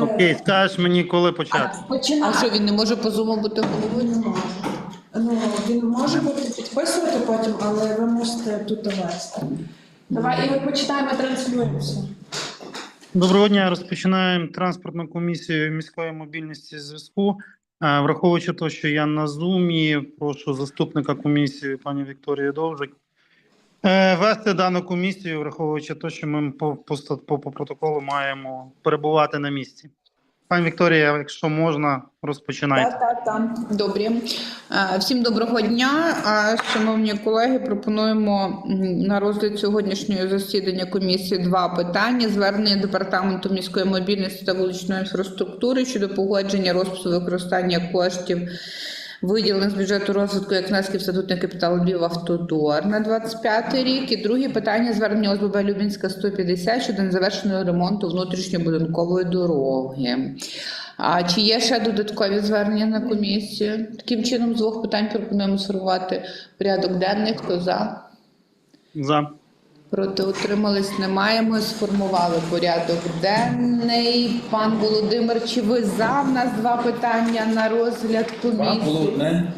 Окей, скажеш мені, коли почати. А що він не може по зуму бути головою? Не може. Ну, він може бути підписувати потім, але ви мусите тут вести. Давай, і ми починаємо транслюємося. Доброго дня. Розпочинаємо транспортну комісію міської мобільності зв'язку. Е, Враховуючи те, що я на зумі, прошу заступника комісії пані Вікторію Довжик вести дану комісію, враховуючи те, що ми по, по, по, протоколу маємо перебувати на місці. Пані Вікторія, якщо можна, розпочинайте. Так, так, так. Добрі. Е, Всім доброго дня. Шановні колеги, пропонуємо на розгляд сьогоднішнього засідання комісії два питання: звернення департаменту міської мобільності та вуличної інфраструктури щодо погодження розпису використання коштів. Виділених з бюджету розвитку як внесків статутний капітал Львів Автодор на 25 рік. І друге питання звернення ОСББ Любінська 150 щодо незавершеного ремонту внутрішньобудинкової дороги. А чи є ще додаткові звернення на комісію? Таким чином, з двох питань пропонуємо сформувати порядок денний. Хто за? За. Проти утримались немає. Ми сформували порядок денний. Пан Володимир, чи ви за? В нас два питання на розгляд Два було комісії. одне.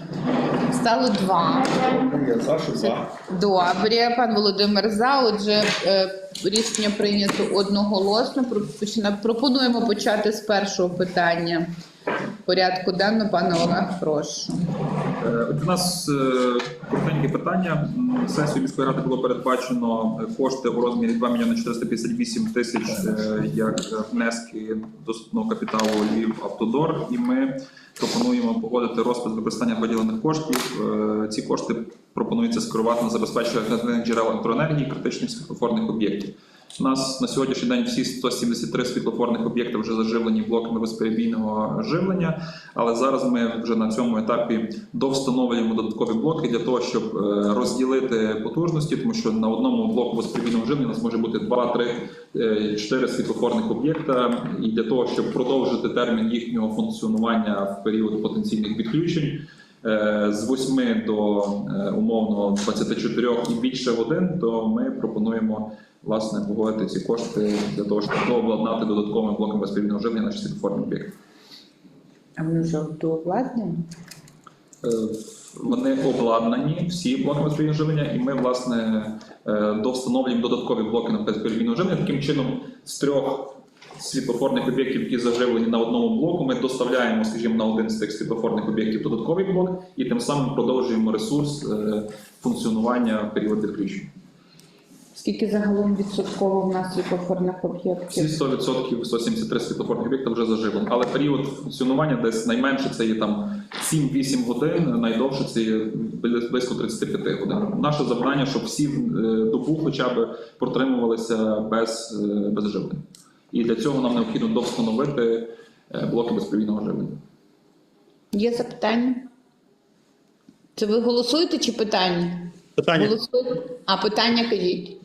Стало два. Я за, що два. Добре, пан Володимир за. Отже, е, рішення прийнято одноголосно. Про- почина- Пропонуємо почати з першого питання порядку денного. Пане Олег, прошу. Е, от У нас е, коротеньке питання. Сесію міської ради було передбачено е, кошти у розмірі 2 мільйони 458 тисяч як внески доступного капіталу Львів Автодор. І ми пропонуємо погодити розпис використання виділених коштів. Ці кошти пропонується скерувати на забезпечення альтернативних джерел електроенергії критичних світлофорних об'єктів. У нас на сьогоднішній день всі 173 світлофорних об'єкти вже заживлені блоками безперебійного живлення. Але зараз ми вже на цьому етапі довстановлюємо додаткові блоки для того, щоб е, розділити потужності, тому що на одному блоку безперебійного живлення у нас може бути 2, 3, 4 світлофорних об'єкта. І для того, щоб продовжити термін їхнього функціонування в період потенційних відключень. Е, З 8 до е, умовно 24 і більше годин, то ми пропонуємо власне погодити ці кошти для того, щоб дообладнати додатковими блоками безперебійного живлення наші світлофорні об'єкти. А вони вже дообладнані? Е, Вони обладнані всі блоки безперебійного живлення, і ми власне довстановлюємо додаткові блоки на безперебійного живлення. Таким чином, з трьох світлофорних об'єктів, які заживлені на одному блоку, ми доставляємо, скажімо, на один з цих світлофорних об'єктів додатковий блок, і тим самим продовжуємо ресурс е, функціонування в період відключення. Скільки загалом відсотково в нас світлофорних об'єктів? 100% 173 світлофорних об'єкта вже заживлені. Але період функціонування десь найменше це є там 7-8 годин, найдовше це є близько 35 годин. Наше завдання, щоб всі е, добу хоча б протримувалися без, е, без живлення. І для цього нам необхідно довстановити е, блоки безперебійного живлення. Є запитання? Це ви голосуєте чи питання? Питання. Голосуєте? А питання кажіть.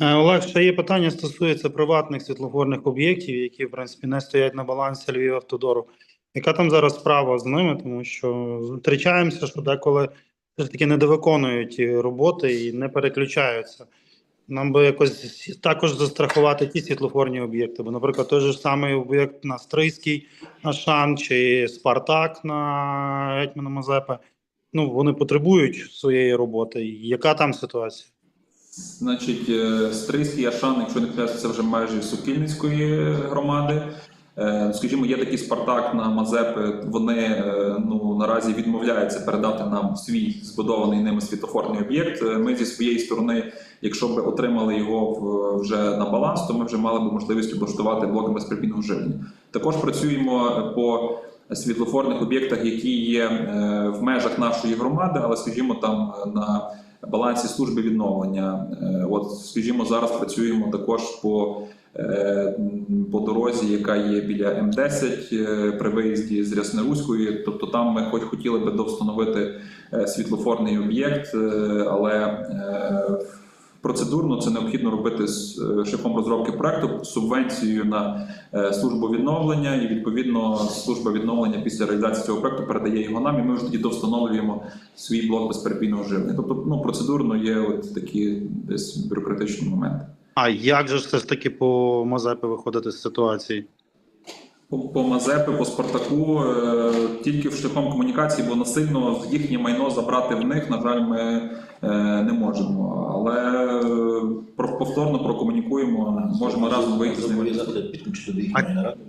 Олег, ще є питання стосується приватних світлофорних об'єктів, які в принципі не стоять на балансі Львів Автодору. Яка там зараз справа з ними? Тому що зустрічаємося, що деколи все ж таки не довиконують роботи і не переключаються. Нам би якось також застрахувати ті світлофорні об'єкти. Бо, наприклад, той же самий об'єкт на Стрийський Ашан чи Спартак на Гетьмана Мазепи. Ну, вони потребують своєї роботи. Яка там ситуація? Значить, е, Стрийський Ашан, якщо не кажуть, це вже майже Сокільницької громади. Е, Скажімо, є такий Спартак на Мазепи. Вони е, ну наразі відмовляються передати нам свій збудований ними світофорний об'єкт. Е, Ми зі своєї сторони, якщо б отримали його вже на баланс, то ми вже мали б можливість облаштувати блоки безперебійного живлення. Також працюємо по світлофорних об'єктах, які є в межах нашої громади, але скажімо, там на балансі служби відновлення. От, скажімо, зараз працюємо також по, по дорозі, яка є біля М10 е, при виїзді з Ряснеруської. Тобто там ми хоч хотіли би довстановити е, світлофорний об'єкт, е, але е, Процедурно це необхідно робити з е, шляхом розробки проекту субвенцією на е, службу відновлення, і відповідно служба відновлення після реалізації цього проекту передає його нам, і ми вже тоді довстановлюємо свій блок безперебійного живлення. Тобто, ну процедурно є от такі десь бюрократичні моменти. А як же ж все ж таки по Мазепи виходити з ситуації? По, по Мазепи, по Спартаку, е, тільки в шляхом комунікації, бо насильно їхнє майно забрати в них, на жаль, ми е, не можемо. Але е, повторно прокомунікуємо, можемо разом вийти з ними. Підключити до їхнього генератора.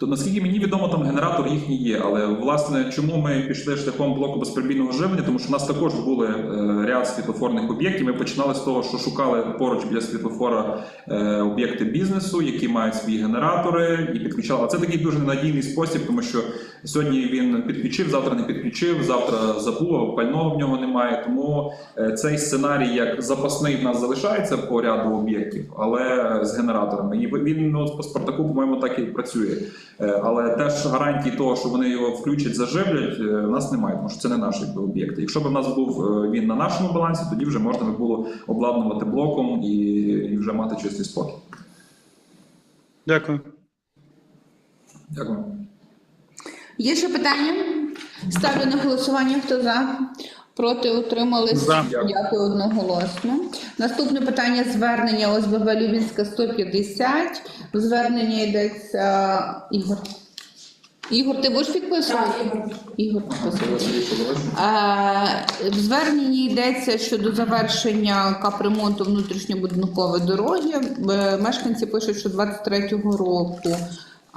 То наскільки мені відомо, там генератор їхній є. Але власне, чому ми пішли шляхом блоку безперебійного живлення? Тому що в нас також були е, ряд світлофорних об'єктів. Ми починали з того, що шукали поруч біля світлофора е, об'єкти бізнесу, які мають свої генератори, і підключали. А це такий дуже ненадійний спосіб, тому що сьогодні він підключив, завтра не підключив, завтра забув, пального в нього немає. Тому е, цей сценарій як запасний в нас залишається по ряду об'єктів, але з генераторами. І він ну, по Спартаку, по-моєму, так і працює. Е, Але теж гарантії того, що вони його включать, заживлять, е, в нас немає, тому що це не наш якби, об'єкт. Якщо б в нас був він на нашому балансі, тоді вже можна би було обладнувати блоком і, і вже мати чистий спокій. Дякую. Дякую. Є ще питання? Ставлю на голосування. Хто за? Проти утримались? За. Дякую одноголосно. Наступне питання звернення ОСББ Любінська 150. В зверненні йдеться Ігор. Ігор, ти будеш підписувати? Так, Ігор. Ігор. В зверненні йдеться щодо завершення капремонту внутрішньобудинкової дороги. Е, Мешканці пишуть, що 23-го року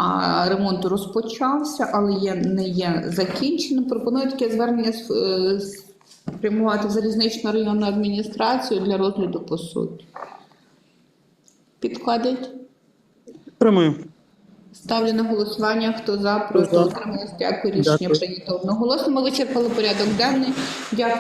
а, ремонт розпочався, але є, не є закінченим. Пропоную таке звернення е, спрямувати в залізничну районну адміністрацію для розгляду по суті. Підходить? Підтримую. Ставлю на голосування. Хто за, проти за. Дякую. Рішення прийнято одноголосно. Ми вичерпали порядок денний. Дякую.